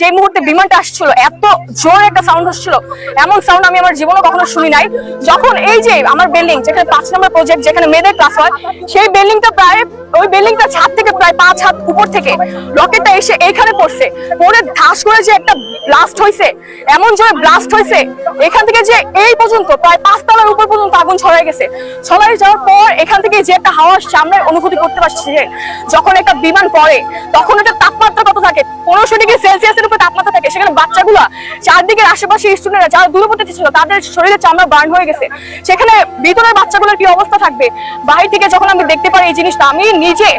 যে মুহূর্তে বিমানটা আসছিল, এত জোরে একটা সাউন্ড হচ্ছিল এমন সাউন্ড আমি আমার জীবনে কখনো শুনি নাই। যখন এই যে আমার বিল্ডিং যেখানে পাঁচ নম্বর প্রজেক্ট যেখানে মেয়েদের ক্লাস হয়, সেই বিল্ডিংটা প্রায়, ওই বিল্ডিংটা ছাদ থেকে প্রায় পাঁচ হাত উপর থেকে রকেটটা এসে এইখানে পড়ছে। পড়ে ধাস করে যে একটা ব্লাস্ট হয়েছে এমন জোরে ব্লাস্ট হয়েছে এখান থেকে যে এই পর্যন্ত প্রায় পাঁচতলার উপর পর্যন্ত আগুন ছড়াই গেছে। ছড়াই যাওয়ার পর এখান থেকে যে একটা হাওয়া সামনে অনুভূতি করতে পারছি যখন একটা বিমান পড়ে, তখন এটা তাপমাত্রা কত থাকে? পনেরোশো ডিগ্রি সেলসিয়াসের উপরে তাপমাত্রা থাকে, সেখানে বাচ্চাগুলা চারদিকের আশেপাশে স্টুডেন্টরা যারা দূরবর্তী ছিল, তাদের শরীরে চামড়া বার্ন হয়ে গেছে। সেখানে ভিতরের বাচ্চাগুলোর কি অবস্থা থাকবে? বাহির থেকে যখন আমি দেখতে পারি এই জিনিসটা, আমি নিজে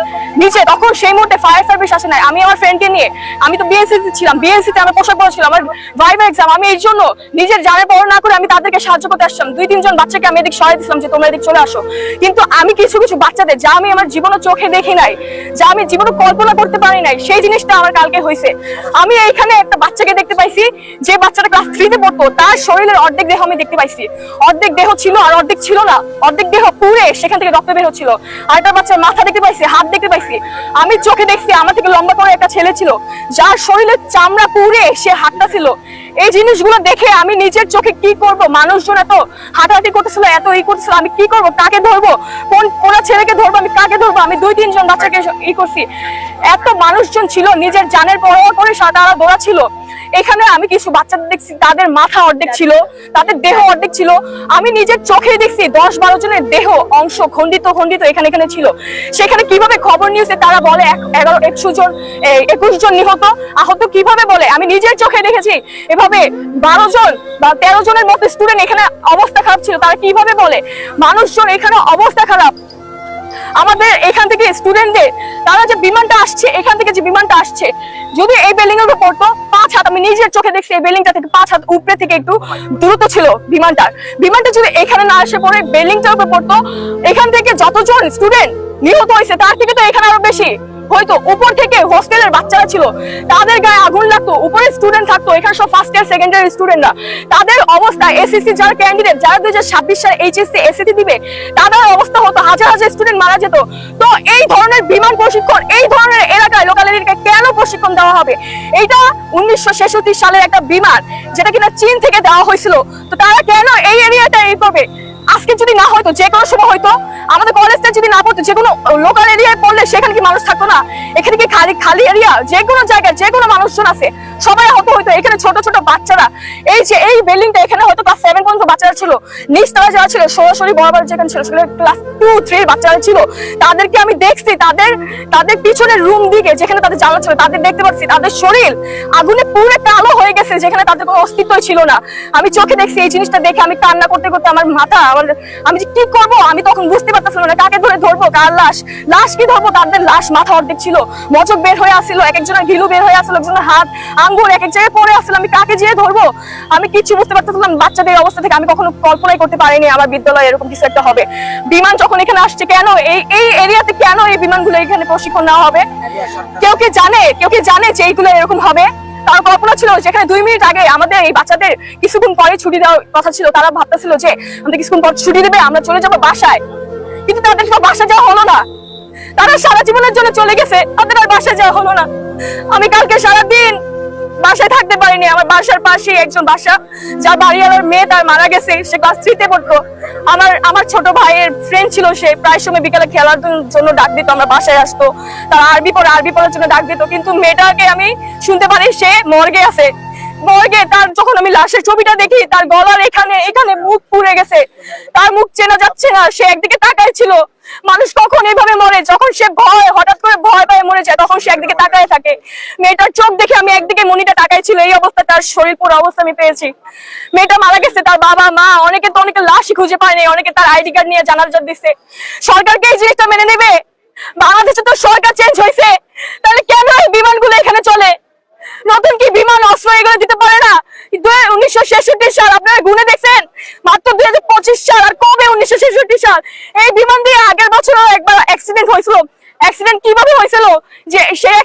নিচে তখন সেই মুহূর্তে ফায়ার সার্ভিস আসে নাই। আমি আমার ফ্রেন্ডকে নিয়ে, আমি তো বিএসসি ছিলাম বিএসসি তে আমার পোশাক পরা ছিল আমার ভাইবা এক্সাম আমি এই জন্য নিজের জানে পড়া না করে আমি তাদেরকে সাহায্য করতে আসলাম দুই, তিনজন বাচ্চাকে আমি এদিক সহায় দিচ্ছিলাম যে, তোমরা এদিক চলে আসো। কিন্তু আমি কিছু কিছু বাচ্চাদের, যা আমি আমার জীবনে চোখে দেখি নাই, যা আমি জীবনে কল্পনা করতে পারি নাই, সেই জিনিসটা আমার কালকে হয়েছে। আমি এইখানে একটা বাচ্চাকে দেখতে পাইছি, যে বাচ্চাটা ক্লাস থ্রিতে পড়তো, তার শরীরের অর্ধেক দেহ আমি দেখতে পাইছি। অর্ধেক দেহ ছিল আর অর্ধেক ছিল না, অর্ধেক দেহ পুড়ে সেখান থেকে রক্ত বের হচ্ছিল। আর একটা বাচ্চার মাথা দেখতে পাইছি, হাত দেখতে পাইছি। আমি চোখে দেখছি, আমার থেকে লম্বা করে একটা ছেলে ছিল, যার শরীরের চামড়া পুড়ে সে হাতটা ছিল এই জিনিসগুলো দেখে আমি নিজের চোখে কি করব? মানুষজন এত হাঁটাহাঁটি করতেছিল, এত ই করতেছিল, আমি কি করব? কাকে ধরবো? কোন কোন ছেলেকে ধরবো? আমি কাকে ধরবো? আমি দুই, তিনজন বাচ্চাকে ই করছি। এত মানুষজন ছিল, নিজের জানের পরোয়া করে সা- তারা ছিল। এখানে আমি কিছু বাচ্চাদের দেখছি, তাদের মাথা অর্ধেক ছিল, তাদের দেহ অর্ধেক ছিল। আমি নিজের চোখে দেখছি, দশ বারো জনের দেহ অংশ খন্ডিত খন্ডিত এখানে এখানে ছিল। সেখানে কীভাবে খবর নিউজে তারা বলে এগারো, একশো জন একুশ জন নিহত, আহত কীভাবে বলে? আমি নিজের চোখে দেখেছি, এভাবে বারো জন বা তেরো জনের মতো স্টুডেন্ট এখানে অবস্থা খারাপ ছিল, তারা কীভাবে বলে? মানুষজন এখানে অবস্থা খারাপ। আমাদের এখান থেকে স্টুডেন্টদের তারা যে বিমানটা আসছে, এখান থেকে যে বিমানটা আসছে, যদি এই বিল্ডিং এর উপর পড়তো নিজের চোখে দেখছি এই বিল্ডিংটা থেকে পাঁচ হাত উপরে থেকে একটু দূরত্ব ছিল বিমানটার। বিমানটা যদি এখানে না আসে পরে বিল্ডিংটার উপর পড়তো, এখান থেকে যতজন স্টুডেন্ট নিহত হয়েছে, তার থেকে তো এখানে আরও বেশি। হয়তো উপর থেকে হোস্টেলের বাচ্চারা ছিল। তাদের গায়ে আগুন লাগতো উপরে স্টুডেন্ট থাকতো, এখানে সব ফার্স্ট ইয়ার সেকেন্ড ইয়ার স্টুডেন্টরা তাদের অবস্থা এসএসসি যারা ক্যান্ডিডেট যারা দুই হাজার ছাব্বিশ সালে এইচএসসি এসএসসি দিবে, তাদের অবস্থা হতো, হাজার হাজার স্টুডেন্ট মারা যেত। তো এই ধরনের বিমান প্রশিক্ষণ, এই ধরনের এলাকায় লোকাল এলাকায় কেন প্রশিক্ষণ দেওয়া হবে? এইটা উনিশশো ছেষট্টি সালের একটা বিমান, যেটা কিনা চীন থেকে দেওয়া হয়েছিল। তো তারা কেন এই এরিয়াটা এই করবে? আজকে যদি না হয়তো, যে কোনো সময় হয়তো, আমাদের কলেজটা যদি না পড়তো, যে কোনো লোকাল এরিয়ায় পড়লে সেখানে কি মানুষ থাকতো না? এখানে কি খালি খালি এরিয়া যে কোনো জায়গায়, যে কোনো মানুষজন আছে, সবাই হতো হয়তো। এখানে ছোট ছোট বাচ্চারা, এই যে এই বিল্ডিংটা এখানে হয়তো ক্লাস সেভেন পর্যন্ত বাচ্চারা ছিল, নিচ নিচতলা যারা ছিল, সরাসরি বরাবর যেখানে ছিল, সেখানে ক্লাস টু থ্রির বাচ্চারা ছিল। তাদেরকে আমি দেখছি, তাদের তাদের পিছনের রুম দিকে, যেখানে তাদের জানলা ছিল, তাদের দেখতে পাচ্ছি, তাদের শরীর আগুনে পুরো কালো হয়ে গেছে, যেখানে তাদের কোনো অস্তিত্বই ছিল না। আমি চোখে দেখছি এই জিনিসটা দেখে আমি কান্না করতে করতে আমার মাথা, আমার, আমি যে কি করব, আমি তখন বুঝতে পারতেছিলাম না কাকে ধরে ধরবো, কার লাশ লাশ কি ধরবো, তাদের লাশ মাথা অর্ধেক ছিল। মচক বের হয়ে আসছিল, এক একজনের ঘিলু বের হয়ে আসছিল, একজনের হাত, আঙ্গুর এক এক জায়গায় পড়ে আসছিল, আমি কাকে যেয়ে ধরবো? আমি কিচ্ছু বুঝতে পারতেছিলাম বাচ্চাদের অবস্থা থেকে আমি কখনো কল্পনাই করতে পারিনি আমার বিদ্যালয়ে এরকম কিছু একটা হবে। বিমান যখন এখানে আসছে, কেন এই এই এরিয়াতে কেন এই বিমানগুলো এখানে প্রশিক্ষণ নেওয়া হবে? কেউ কি জানে, কেউ কি জানে যে এইগুলো এরকম হবে? তার কল্পনা ছিল যেখানে দুই মিনিট আগে আমাদের এই বাচ্চাদের কিছুক্ষণ পরে ছুটি দেওয়ার কথা ছিল, তারা ভাবতেছিল যে আমাদের কিছুক্ষণ পর ছুটি দেবে, আমরা চলে যাব বাসায়। কিন্তু তাদের তো বাসা যাওয়া হলো না। তারা সারা জীবনের জন্য চলে গেছে, তাদের আর বাসায় যাওয়া হলো না। আমি কালকে সারাদিন বাসায় থাকতে পারিনি। আমার বাসার পাশে একজন বাসা, যার বাড়িওয়ালার মেয়ে তার মারা গেছে, সে ক্লাস থ্রিতে পড়তো। আমার আমার ছোট ভাইয়ের ফ্রেন্ড ছিল সে, প্রায় সময় বিকালে খেলার জন্য ডাক দিত, আমরা বাসায় আসতো। তার আরবি পড়ে, আরবি পড়ার জন্য ডাক দিত। কিন্তু মেয়েটাকে আমি শুনতে পারি, সে মর্গে আছে। মর্গে তার যখন আমি লাশের ছবিটা দেখি, তার গলার এখানে এখানে মুখ পুড়ে গেছে। তার মুখ চেনা যাচ্ছে না, সে একদিকে তাকায় ছিল। মানুষ কখন এভাবে মরে? যখন সে ভয়, হঠাৎ করে ভয় পায় মরে যায়, তখন সে একদিকে তাকায় থাকে। মেয়েটার চোখ দেখে আমি একদিকে মনিটা তাকাই ছিল, এই অবস্থা তার শরীর, পুরো অবস্থা আমি পেয়েছি। মেয়েটা মারা গেছে, তার বাবা, মা, অনেকে তো অনেকে লাশই খুঁজে পায়নি অনেকে তার আইডি কার্ড নিয়ে জানার জন্য দিচ্ছে সরকারকে এই জিনিসটা মেনে নেবে? বাংলাদেশে তো সরকার চেঞ্জ হয়েছে তাহলে কেন এই বিমানগুলো এখানে চলে? নতুন কি বিমান অস্ত্র এগুলো দিতে পারে না? উনিশশো ছেষট্টি সাল, আপনারা গুনে দেখছেন? মাত্র সাল, আর কবে উনিশশো ছেষট্টি সাল? এই বিমান দিয়ে আগের একবার অ্যাক্সিডেন্ট হয়েছিল। অ্যাক্সিডেন্ট কীভাবে হয়েছিল? যে সেই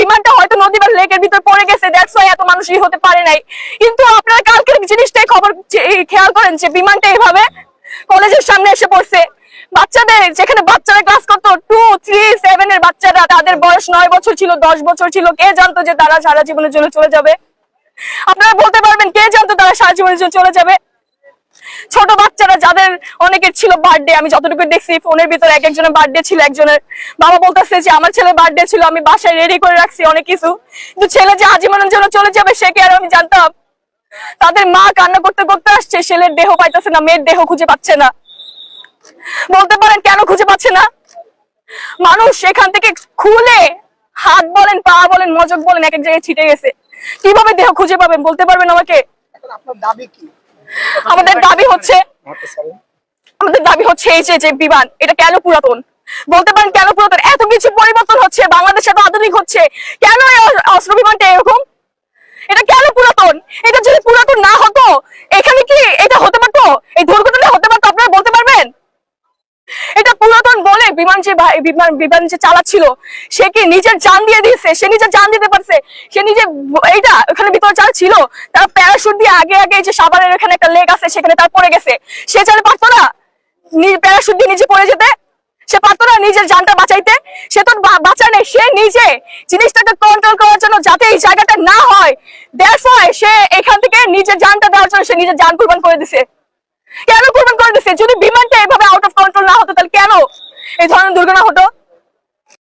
বিমানটা হয়তো নদী বা ভিতর পড়ে গেছে এত হতে পারে নাই। কিন্তু আপনারা জিনিসটাই খবর খেয়াল করেন যে বিমানটা এইভাবে কলেজের সামনে এসে পড়ছে। বাচ্চাদের, যেখানে বাচ্চারা ক্লাস করতো টু থ্রি সেভেন এর বাচ্চারা, তাদের বয়স নয় বছর ছিল, দশ বছর ছিল, কে জানতো যে তারা সারা জীবনের জন্য চলে যাবে? আপনারা বলতে পারবেন, কে জানতো তারা সারা জীবনের জন্য চলে যাবে? ছোট বাচ্চারা যাদের অনেকের ছিল বার্থডে আমি যতটুকু দেখছি, ফোনের ভিতরে এক একজনের বার্থডে ছিল, একজনের বাবা বলতেছে যে, আমার ছেলে বার্থডে ছিল, আমি বাসায় রেডি করে রাখছি অনেক কিছু। কিন্তু ছেলে যে আজীবনের জন্য চলে যাবে, সে কি আর আমি জানতাম? তাদের মা কান্না করতে করতে আসছে, ছেলের দেহ পাইতেছে না, মেয়ের দেহ খুঁজে পাচ্ছে না। বলতে পারেন কেন খুঁজে পাচ্ছে না? মানুষ এখান থেকে খুলে হাত বলেন পা বলেন মজক বলেন এক এক জায়গায় ছিটে গেছে। কীভাবে দেহ খুঁজে পাবেন? বলতে পারবেন আমাকে? আমাদের দাবি হচ্ছে আমাদের দাবি হচ্ছে এই যে যে বিমান এটা কেন পুরাতন? বলতে পারেন কেন পুরাতন? এত কিছু পরিবর্তন হচ্ছে বাংলাদেশ এত আধুনিক হচ্ছে। কেন এই অস্ত্র বিমানটা এরকম? এটা কেন পুরাতন? এটা যদি পুরাতন না হতো এখানে কি এটা হতে পারতো এই দুর্ঘটনা হতে পারতো আপনারা বলতে পারবেন এটা পুরাতন বলে বিমান যে বিমান বিমান যে চালাচ্ছিল, সে কি নিজের জান দিয়ে দিয়েছে? সে নিজের জান দিতে পারছে? সে নিজে এইটা ওখানে ভিতরে যারা ছিল, তারা প্যারাশুট দিয়ে আগে আগে যে সাবানের এখানে একটা লেক আছে, সেখানে তার পড়ে গেছে। সে চাইলে পারতো না প্যারাশুট দিয়ে নিজে পড়ে যেতে? সে পারতো না নিজের জানটা বাঁচাইতে? সে তো বাঁচা নেই। সে নিজে জিনিসটাকে কন্ট্রোল করার জন্য যাতে এই জায়গাটা না হয় ওয়াই সে এখান থেকে নিজের জানটা দেওয়ার জন্য সে নিজের জান কুরবান করে দিছে। কেন কুরবান করে দিছে? যদি বিমানটা এভাবে আউট অফ কন্ট্রোল না হতো, তাহলে কেন এই ধরনের দুর্ঘটনা হতো